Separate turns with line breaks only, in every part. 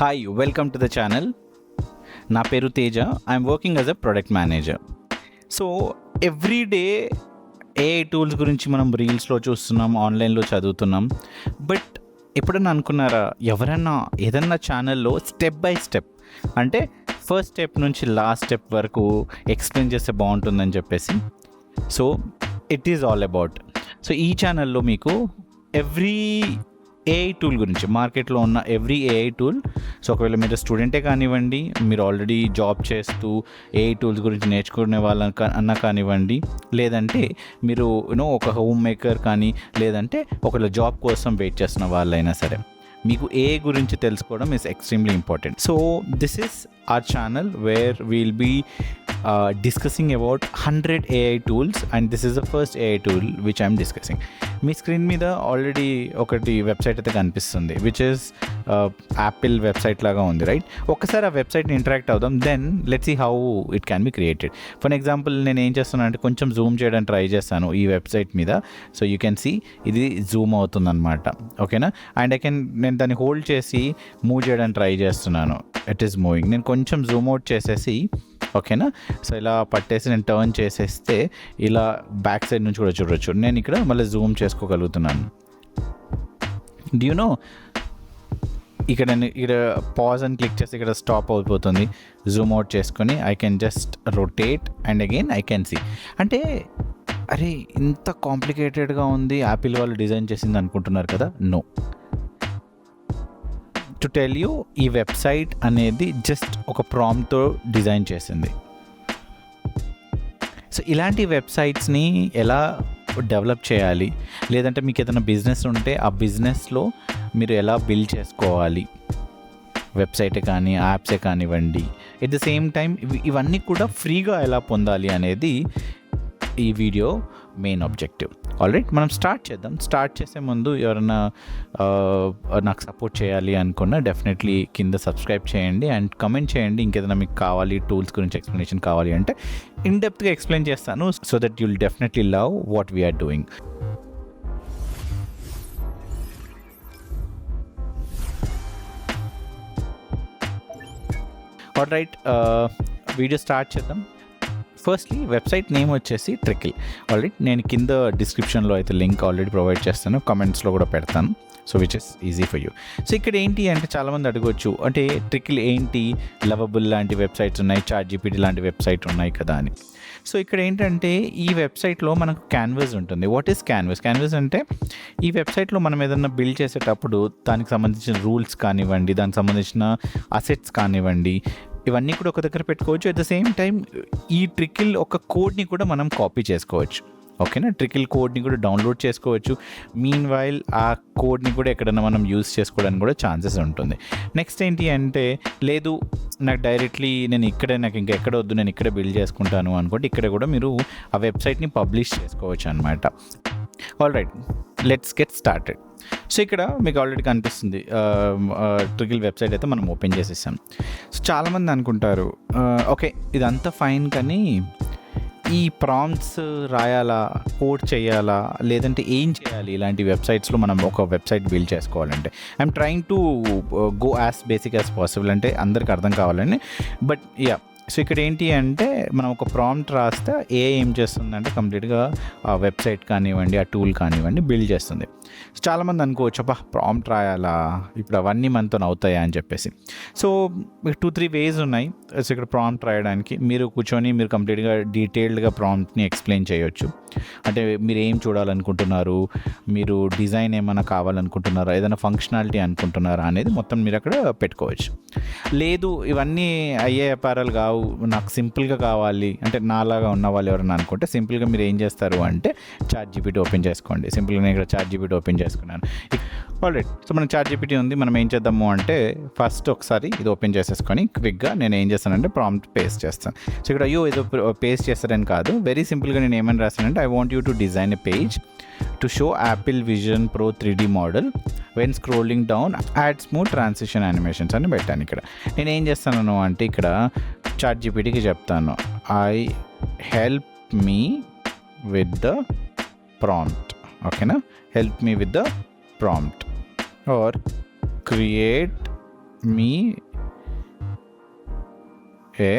Hi welcome to the channel నా పేరు Teja. I'm working as a product manager so every day AI tools గురించి మనం రీల్స్లో చూస్తున్నాం ఆన్లైన్లో చదువుతున్నాం. బట్ ఎప్పుడన్నా అనుకున్నారా ఎవరన్నా ఏదన్నా ఛానల్లో స్టెప్ బై స్టెప్ అంటే ఫస్ట్ స్టెప్ నుంచి లాస్ట్ స్టెప్ వరకు ఎక్స్ప్లెయిన్ చేస్తే బాగుంటుందని చెప్పేసి. So it is all about so ఈ ఛానల్లో మీకు ఎవ్రీ ఏఐ టూల్ గురించి మార్కెట్లో ఉన్న ఎవ్రీ ఏఐ టూల్ సో ఒకవేళ మీరు స్టూడెంటే కానివ్వండి మీరు ఆల్రెడీ జాబ్ చేస్తూ ఏఐ టూల్స్ గురించి నేర్చుకునే వాళ్ళ అన్న కానివ్వండి లేదంటే మీరు యూనో ఒక హోమ్ మేకర్ కానీ లేదంటే ఒకవేళ జాబ్ కోసం వెయిట్ చేస్తున్న వాళ్ళైనా సరే. మీకు ఏ గురించి తెలుసుకోవడం is extremely important so this is our channel where we'll be discussing about hundred AI tools and this is the first AI tool which I'm discussing me screen మీద ఆల్రెడీ ఒకటి website అయితే కనిపిస్తుంది విచ్ ఇస్ యాపిల్ వెబ్సైట్ లాగా ఉంది right ఒక్కసారి ఆ వెబ్సైట్ని interact అవుదాం then let see how it can be created for example నేను ఏం చేస్తున్నాను అంటే కొంచెం జూమ్ చేయడానికి ట్రై చేస్తాను ఈ వెబ్సైట్ మీద. సో యూ కెన్ సీ ఇది జూమ్ అవుతుందన్నమాట. ఓకేనా అండ్ ఐ కెన్ నేను దాన్ని హోల్డ్ చేసి మూవ్ చేయడానికి ట్రై చేస్తున్నాను. ఇట్ ఈస్ మూవింగ్ నేను కొంచెం జూమ్ అవుట్ చేసేసి ఓకేనా సో ఇలా పట్టేసి నేను టర్న్ చేసేస్తే ఇలా బ్యాక్ సైడ్ నుంచి కూడా చూడొచ్చు. నేను ఇక్కడ మళ్ళీ జూమ్ చేసుకోగలుగుతున్నాను. డ్యూ నో ఇక్కడ నేను ఇక్కడ పాజ్ అని క్లిక్ చేస్తే ఇక్కడ స్టాప్ అయిపోతుంది. జూమ్ అవుట్ చేసుకొని I can just rotate and again I can see అంటే అరే ఇంత కాంప్లికేటెడ్గా ఉంది. యాపిల్ వాళ్ళు డిజైన్ చేసింది అనుకుంటున్నారు కదా? నో టు టెల్ యూ ఈ వెబ్సైట్ అనేది జస్ట్ ఒక ప్రామ్తో డిజైన్ చేసింది. సో ఇలాంటి వెబ్సైట్స్ని ఎలా డెవలప్ చేయాలి. లేదంటే మీకు ఏదైనా బిజినెస్ ఉంటే ఆ బిజినెస్లో మీరు ఎలా బిల్డ్ చేసుకోవాలి? వెబ్సైటే కానీ యాప్సే కానివ్వండి. ఎట్ ద సేమ్ టైం ఇవన్నీ కూడా ఫ్రీగా ఎలా పొందాలి అనేది ఈ వీడియో మెయిన్ ఆబ్జెక్టివ్ ఆల్రైట్ మనం స్టార్ట్ చేద్దాం. స్టార్ట్ చేసే ముందు ఎవరైనా నాకు సపోర్ట్ చేయాలి అనుకున్న డెఫినెట్లీ కింద సబ్స్క్రైబ్ చేయండి అండ్ కమెంట్ చేయండి. ఇంకేదైనా మీకు కావాలి టూల్స్ గురించి ఎక్స్ప్లెనేషన్ కావాలి అంటే ఇన్ డెప్త్గా ఎక్స్ప్లెయిన్ చేస్తాను so that you'll definitely love what we're doing all right video start చేద్దాం. ఫస్ట్లీ వెబ్సైట్ నేమ్ వచ్చేసి ట్రికిల్. ఆల్రెడీ నేను కింద డిస్క్రిప్షన్లో అయితే లింక్ ఆల్రెడీ ప్రొవైడ్ చేస్తాను కమెంట్స్లో కూడా పెడతాను. So which is easy for you so ఇక్కడ ఏంటి అంటే చాలామంది అడగవచ్చు అంటే ట్రికిల్ ఏంటి? లవబుల్ లాంటి వెబ్సైట్స్ ఉన్నాయి చాట్ జీపీటీ లాంటి వెబ్సైట్ ఉన్నాయి కదా అని. సో ఇక్కడ ఏంటంటే ఈ వెబ్సైట్లో మనకు క్యాన్వాస్ ఉంటుంది. What is canvas? క్యాన్వాస్ అంటే ఈ వెబ్సైట్లో మనం ఏదైనా బిల్డ్ చేసేటప్పుడు దానికి సంబంధించిన రూల్స్ కానివ్వండి దానికి సంబంధించిన అసెట్స్ కానివ్వండి ఇవన్నీ కూడా ఒక దగ్గర పెట్టుకోవచ్చు. అట్ ద సేమ్ టైం ఈ ట్రికిల్ ఒక కోడ్ని కూడా మనం కాపీ చేసుకోవచ్చు. ఓకేనా ట్రికిల్ కోడ్ని కూడా డౌన్లోడ్ చేసుకోవచ్చు. మీన్ వైల్ ఆ కోడ్ని కూడా ఎక్కడైనా మనం యూస్ చేసుకోవడానికి కూడా ఛాన్సెస్ ఉంటుంది. నెక్స్ట్ ఏంటి అంటే లేదు నాకు డైరెక్ట్లీ నేను ఇక్కడే నాకు ఇంకా ఎక్కడ వద్దు నేను ఇక్కడే బిల్డ్ చేసుకుంటాను అనుకోండి ఇక్కడ కూడా మీరు ఆ వెబ్సైట్ని పబ్లిష్ చేసుకోవచ్చు అనమాట all right let's get started so ఇక్కడ మీకు ఆల్రెడీ కనిపిస్తుంది. ట్రిగిల్ వెబ్సైట్ అయితే మనం ఓపెన్ చేసేసాం. సో చాలామంది అనుకుంటారు ఓకే ఇదంతా ఫైన్ కానీ ఈ ప్రాంప్ట్స్ రాయాలా కోడ్ చేయాలా లేదంటే ఏం చేయాలి? ఇలాంటి వెబ్సైట్స్లో మనం ఒక వెబ్సైట్ బిల్డ్ చేసుకోవాలంటే. I'm trying to go as basic as possible అంటే అందరికి అర్థం కావాలని. బట్ యా సో ఇక్కడ ఏంటి అంటే మనం ఒక ప్రాంప్ట్ రాస్తే ఏ ఏం చేస్తుందంటే కంప్లీట్గా ఆ వెబ్సైట్ కానివ్వండి ఆ టూల్ కానివ్వండి బిల్డ్ చేస్తుంది. సో చాలామంది అనుకోవచ్చు అబ్బా ప్రాంప్ట్ రాయాలా? ఇప్పుడు అవన్నీ మనతో అవుతాయా అని చెప్పేసి. సో టూ త్రీ వేస్ ఉన్నాయి. సో ఇక్కడ ప్రాంప్ట్ రాయడానికి మీరు కూర్చొని మీరు కంప్లీట్గా డీటెయిల్డ్గా ప్రాంప్ట్ని ఎక్స్ప్లెయిన్ చేయొచ్చు. అంటే మీరు ఏం చూడాలనుకుంటున్నారు? మీరు డిజైన్ ఏమైనా కావాలనుకుంటున్నారా? ఏదైనా ఫంక్షనాలిటీ అనుకుంటున్నారా అనేది మొత్తం మీరు అక్కడ పెట్టుకోవచ్చు. లేదు ఇవన్నీ అయ్యే వ్యాపారాలు కావు. నాకు సింపుల్గా కావాలి. అంటే నాలాగా ఉన్న వాళ్ళు ఎవరైనా అనుకుంటే సింపుల్గా మీరు ఏం చేస్తారు అంటే చార్ట్ జీపీటీ ఓపెన్ చేసుకోండి. సింపుల్గా నేను ఇక్కడ చార్ట్ జీపీటీ ఓపెన్ చేసుకున్నాను. ఆల్రెడీ సో మనం చార్ట్ జీపీటీ ఉంది. మనం ఏం చేద్దాము అంటే ఫస్ట్ ఒకసారి ఇది ఓపెన్ చేసేసుకొని క్విక్గా నేను ఏం చేస్తానంటే ప్రాంప్ట్ పేస్ట్ చేస్తాను. సో ఇక్కడ అయ్యో ఏదో పేస్ట్ చేస్తారని కాదు. వెరీ సింపుల్గా నేను ఏమని రాస్తానంటే I want you to design a page to show Apple Vision Pro three D model when scrolling down add smooth transition animations అని పెట్టాను ఇక్కడ. నేను ఏం చేస్తాను అంటే ఇక్కడ చాట్ జీపీటీకి చెప్తాను I help me with the prompt ఓకేనా? Help me with the prompt or create me a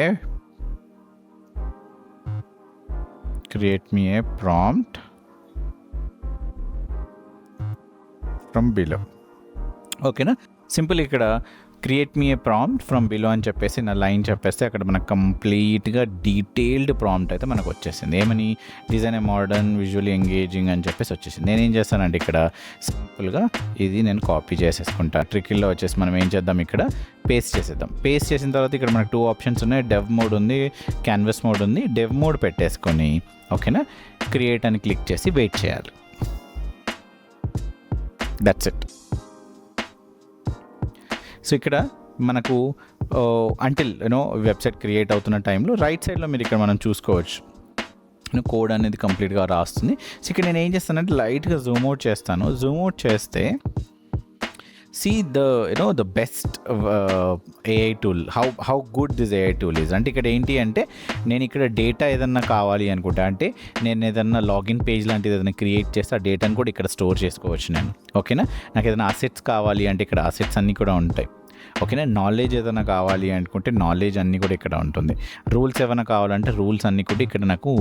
create me a prompt from below ఓకేనా సింపుల్ ఇక్కడ create me a prompt from below అని చెప్పేసి నా లైన్ చెప్పేస్తే అక్కడ మనకు కంప్లీట్గా డీటెయిల్డ్ ప్రాంప్ట్ అయితే మనకు వచ్చేసింది. ఏమని? Design a modern visually engaging అని చెప్పేసి వచ్చేసింది. నేనేం చేస్తానండి ఇక్కడ? సింపుల్గా ఇది నేను కాపీ చేసేసుకుంటా. ట్రికిల్లో వచ్చేసి మనం ఏం చేద్దాం ఇక్కడ? పేస్ట్ చేసేద్దాం. పేస్ట్ చేసిన తర్వాత ఇక్కడ మనకు టూ ఆప్షన్స్ ఉన్నాయి. డెవ్ మోడ్ ఉంది క్యాన్వస్ మోడ్ ఉంది. డెవ్ మోడ్ పెట్టేసుకొని ఓకేనా? క్రియేట్ అని క్లిక్ చేసి వెయిట్ చేయాలి. దట్స్ ఇట్ సో ఇక్కడ మనకు అంటిల్ యూనో వెబ్సైట్ క్రియేట్ అవుతున్న టైంలో రైట్ సైడ్లో మీరు ఇక్కడ మనం చూసుకోవచ్చు. కోడ్ అనేది కంప్లీట్గా రాస్తుంది. సో ఇక్కడ నేను ఏం చేస్తానంటే లైట్గా జూమ్ అవుట్ చేస్తాను. జూమ్ అవుట్ చేస్తే see the you know the best AI tool how how good this AI tool is అంటే ఇక్కడ ఏంటి అంటే నేను ఇక్కడ డేటా ఏదన్నా కావాలి అనుకుంటా అంటే నేను ఏదన్నా లాగిన్ పేజ్ లాంటిది ఏదైనా క్రియేట్ చేస్తే ఆ డేటాను కూడా ఇక్కడ స్టోర్ చేసుకోవచ్చు నేను. ఓకేనా నాకు ఏదైనా అసెట్స్ కావాలి అంటే ఇక్కడ అసెట్స్ అన్నీ కూడా ఉంటాయి. ఓకేనా? నాలెడ్జ్ ఏదైనా కావాలి అనుకుంటే నాలెడ్జ్ అన్నీ కూడా ఇక్కడ ఉంటుంది. రూల్స్ ఏమైనా కావాలంటే రూల్స్ అన్నీ కూడా ఇక్కడ నాకు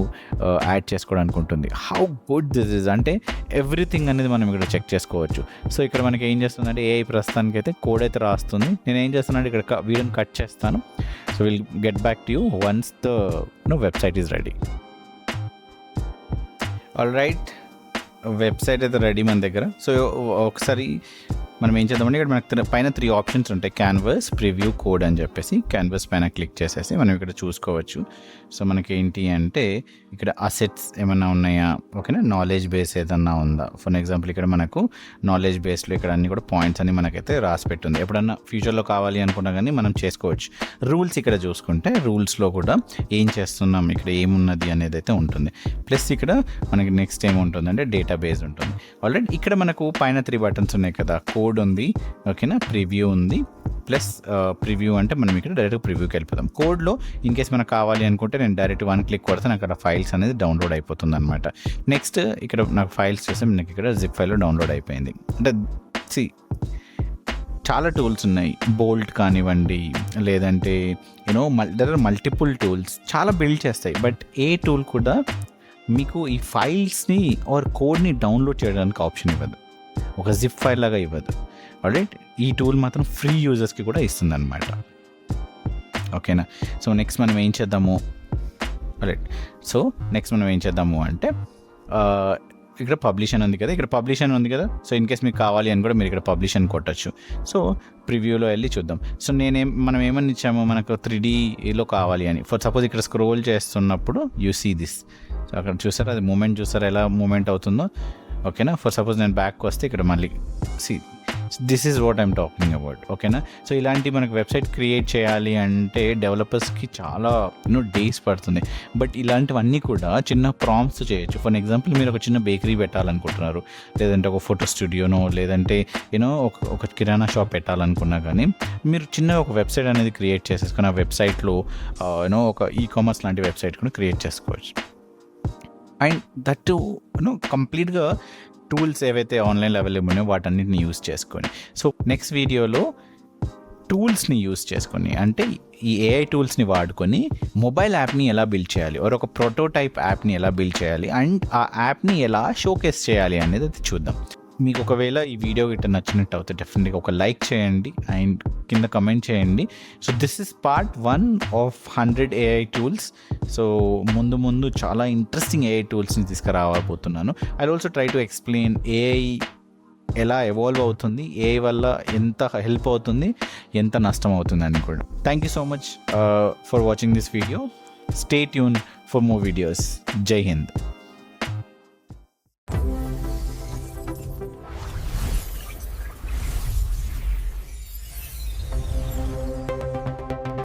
యాడ్ చేసుకోవడానికి ఉంటుంది. హౌ గుడ్ దిస్ ఇస్ అంటే ఎవ్రీథింగ్ అనేది మనం ఇక్కడ చెక్ చేసుకోవచ్చు. సో ఇక్కడ మనకి ఏం చేస్తుందంటే ఏఐ ప్రస్తుతానికి అయితే కోడ్ అయితే రాస్తుంది. నేను ఏం చేస్తానంటే ఇక్కడ వీడియోని కట్ చేస్తాను. So will get back to you once the no website is ready all right website అయితే రెడీ మన దగ్గర. సో ఒకసారి మనం ఏం చేద్దామంటే ఇక్కడ మనకు పైన త్రీ ఆప్షన్స్ ఉంటాయి. క్యాన్వస్ ప్రివ్యూ కోడ్ అని చెప్పేసి క్యాన్వస్ పైన క్లిక్ చేసేసి మనం ఇక్కడ చూసుకోవచ్చు. సో మనకి ఏంటి అంటే ఇక్కడ అసెట్స్ ఏమైనా ఉన్నాయా? ఓకేనా? నాలెడ్జ్ బేస్ ఏదన్నా ఉందా? ఫర్ ఎగ్జాంపుల్ ఇక్కడ మనకు నాలెడ్జ్ బేస్లో ఇక్కడ అన్ని కూడా పాయింట్స్ అన్ని మనకైతే రాసి పెట్టుంది. ఎప్పుడన్నా ఫ్యూచర్లో కావాలి అనుకున్నా కానీ మనం చేసుకోవచ్చు. రూల్స్ ఇక్కడ చూసుకుంటే రూల్స్లో కూడా ఏం చేస్తున్నాం? ఇక్కడ ఏమున్నది అనేది అయితే ఉంటుంది. ప్లస్ ఇక్కడ మనకి నెక్స్ట్ ఏముంటుంది అంటే డేటా బేస్ ఉంటుంది. ఆల్రెడీ ఇక్కడ మనకు పైన త్రీ బటన్స్ ఉన్నాయి కదా. కోడ్ ఉంది. ఓకేనా? ప్రివ్యూ ఉంది. ప్లస్ ప్రివ్యూ అంటే మనం ఇక్కడ డైరెక్ట్ ప్రివ్యూకి వెళ్ళిపోతాం కోడ్లో ఇన్ కేస్ మనకు కావాలి అనుకుంటే నేను డైరెక్ట్ వన్ క్లిక్ కొడితే నాకు అక్కడ ఫైల్స్ అనేది డౌన్లోడ్ అయిపోతుంది అనమాట నెక్స్ట్ ఇక్కడ నాకు ఫైల్స్ చూస్తే నాకు ఇక్కడ జిప్ ఫైల్లో డౌన్లోడ్ అయిపోయింది. అంటే సి చాలా టూల్స్ ఉన్నాయి. బోల్ట్ కానివ్వండి లేదంటే యూనో మల్ దర్ ఆర్ మల్టిపుల్ టూల్స్ చాలా బిల్డ్ చేస్తాయి. బట్ ఏ టూల్ కూడా మీకు ఈ ఫైల్స్ని ఆర్ కోడ్ని డౌన్లోడ్ చేయడానికి ఆప్షన్ ఇవ్వదు. ఒక జిప్ ఫైల్ లాగా ఇవ్వదు. రైట్ ఈ టూల్ మాత్రం ఫ్రీ యూజర్స్కి కూడా ఇస్తుంది అనమాట ఓకేనా? సో నెక్స్ట్ మనం ఏం చేద్దాము? రైట్ సో నెక్స్ట్ మనం ఏం చేద్దాము అంటే ఇక్కడ పబ్లిషన్ ఉంది కదా? ఇక్కడ పబ్లిషన్ ఉంది కదా? సో ఇన్ కేస్ మీకు కావాలి అని కూడా మీరు ఇక్కడ పబ్లిషన్ కొట్టచ్చు. సో ప్రివ్యూలో వెళ్ళి చూద్దాం. సో నేనేం మనం ఏమని ఇచ్చాము? మనకు త్రీ డీలో కావాలి అని. ఫర్ సపోజ్ ఇక్కడ స్క్రోల్ చేస్తున్నప్పుడు యూ సీ దిస్ సో అక్కడ చూసారా? అది మూమెంట్ చూసారా? ఎలా మూమెంట్ అవుతుందో? ఓకేనా? ఫర్ సపోజ్ నేను బ్యాక్ వస్తే ఇక్కడ మళ్ళీ see this is what I'm talking about ఓకేనా? సో ఇలాంటి మనకు వెబ్సైట్ క్రియేట్ చేయాలి అంటే డెవలపర్స్కి చాలా యూనో డేస్ పడుతుంది బట్ ఇలాంటివన్నీ కూడా చిన్న ప్రామ్స్ చేయొచ్చు. ఫర్ ఎగ్జాంపుల్ మీరు ఒక చిన్న బేకరీ పెట్టాలనుకుంటున్నారు. లేదంటే ఒక ఫోటో స్టూడియోనో లేదంటే యూనో ఒక ఒక కిరాణా షాప్ పెట్టాలనుకున్నా కానీ మీరు చిన్న ఒక వెబ్సైట్ అనేది క్రియేట్ చేసేసుకుని ఆ వెబ్సైట్లో యూనో ఒక ఈ కామర్స్ లాంటి వెబ్సైట్ కూడా క్రియేట్ చేసుకోవచ్చు. అండ్ దట్ యూనో కంప్లీట్గా టూల్స్ ఏవైతే ఆన్లైన్లో అవైలబుల్ ఉన్నాయో వాటన్నిటిని యూస్ చేసుకొని. సో నెక్స్ట్ వీడియోలో టూల్స్ని యూస్ చేసుకొని అంటే ఈ ఏఐ టూల్స్ని వాడుకొని మొబైల్ యాప్ని ఎలా బిల్డ్ చేయాలి? or ఒక ప్రోటోటైప్ యాప్ని ఎలా బిల్డ్ చేయాలి? అండ్ ఆ యాప్ని ఎలా షోకేస్ చేయాలి అనేది అది చూద్దాం. మీకు ఒకవేళ ఈ వీడియో గిట్ట నచ్చినట్టు అయితే డెఫినెట్గా ఒక లైక్ చేయండి. అండ్ కింద కమెంట్ చేయండి. So this is part one of hundred AI tools so ముందు ముందు చాలా ఇంట్రెస్టింగ్ ఏఐ టూల్స్ని తీసుకురావబోతున్నాను I also try to explain AI ఎలా ఎవాల్వ్ అవుతుంది ఏ వల్ల ఎంత హెల్ప్ అవుతుంది ఎంత నష్టం అవుతుంది అని కూడా. Thank you so much for watching this video stay tuned for more videos జై హింద్